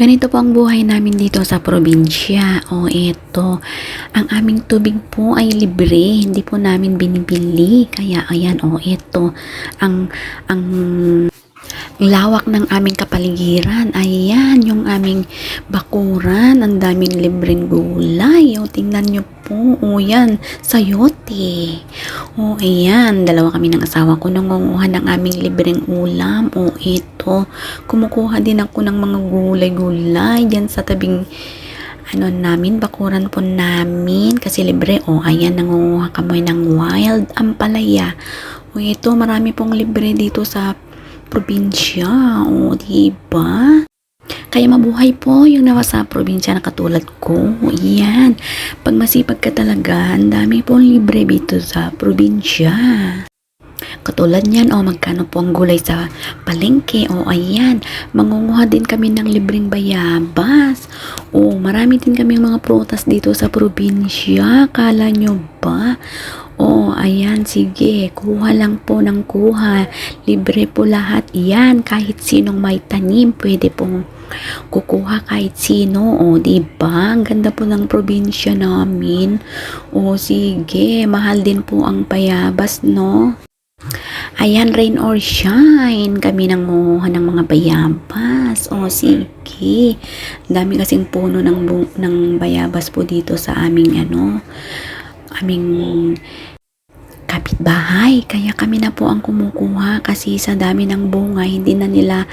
Ganito po ang buhay namin dito sa probinsya. O ito, ang aming tubig po ay libre, hindi po namin binibili. Kaya ayan, o ito, ang ang lawak ng aming kapaligiran. Ayan, yung aming bakuran. Ang daming libreng gulay. O, tingnan nyo po. O, yan. Sayote. O, ayan. Dalawa kami ng asawa ko nangunguha ng aming libreng ulam. O, ito. Kumukuha din ako ng mga gulay-gulay dyan sa tabing ano namin, bakuran po namin kasi libre. O, ayan, nangunguha kami ng wild ampalaya. O, ito, marami pong libre dito sa probinsya. O, diba? Kaya mabuhay po yung nawa sa probinsya na katulad ko. Yan. Pag masipag ka talaga, ang dami pong libre dito sa probinsya. Katulad niyan, o magkano po ang gulay sa palengke, o ayan, mangunguha din kami ng libreng bayabas. O marami din kami mga prutas dito sa probinsya, kala nyo ba? O ayan, sige, kuha lang po ng kuha. Libre po lahat yan, kahit sinong may tanim, pwede pong kukuha kahit sino, o di ba? Ang ganda po ng probinsya namin. O sige, mahal din po ang payabas, no? Ayan, rain or shine. Kami nang munguha ng mga bayabas. O, sige. Dami kasing puno ng, ng bayabas po dito sa aming, ano, aming kapitbahay. Kaya kami na po ang kumukuha kasi sa dami ng bunga, hindi na nila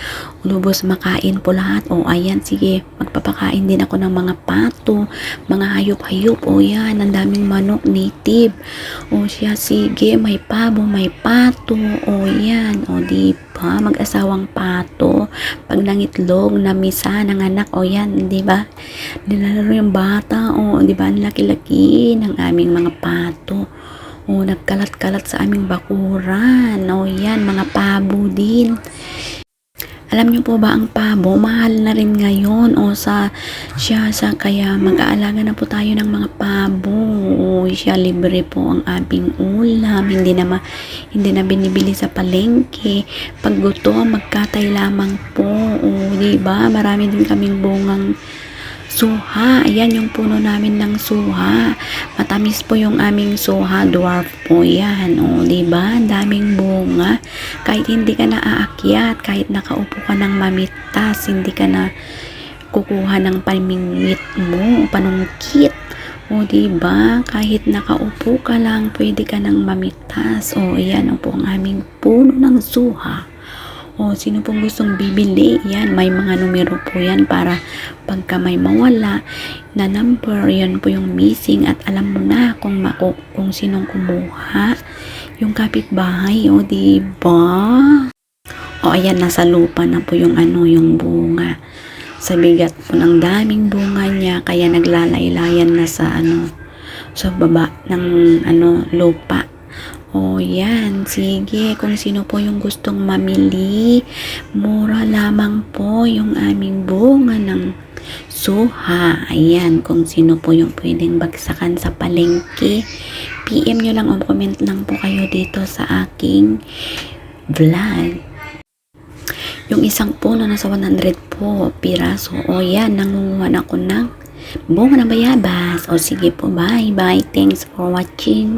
lubos makain po lahat. O, ayan, sige, magpapakain din ako ng mga pato, mga hayop-hayop. O, yan, ang daming manok native. O, siya, sige, may pabo, may pato. O, yan, o, di ba? Mag-asawang pato. Pag nangitlog, namisa, ng anak, o, yan, di ba? Nilalaro yung bata, o, di ba? Ang laki-laki ng aming mga pato. O, nagkalat-kalat sa aming bakuran. O, yan, mga pabo din. Alam niyo po ba ang pabo, mahal na rin ngayon o sa siya sa kaya mag-aalaga na po tayo ng mga pabo. O siya libre po ang aming ulam, hindi na ma, hindi na binibili sa palengke. Pag gutom, magkatay lamang po. O di ba? Marami din kaming bungang suha. Ayan yung puno namin ng suha. Matamis po yung aming suha. Dwarf po yan. O, di ba? Ang daming bunga. Kahit hindi ka na aakyat, kahit nakaupo ka ng mamitas, hindi ka na kukuha ng pamingwit mo, panungkit. O, di ba? Kahit nakaupo ka lang, pwede ka nang mamitas. O, ayan po ang aming puno ng suha. O, sino pong gustong bibili? Yan, may mga numero po yan para pagka may mawala na number, yan po yung missing at alam mo na kung, maku kung sinong kumuha. Yung kapitbahay, o, di ba? O, ayan, nasa lupa na po yung ano, yung bunga. Sa bigat po ng daming bunga niya, kaya naglalaylayan na sa ano, sa baba ng ano, lupa. O yan, sige, kung sino po yung gustong mamili, mura lamang po yung aming bunga ng suha. Ayan, kung sino po yung pwedeng bagsakan sa palengke, PM nyo lang o comment lang po kayo dito sa aking vlog. Yung isang puno nasa 100 po piraso. O yan, nangunguha na ako ng bunga ng bayabas. O sige po, bye bye. Thanks for watching.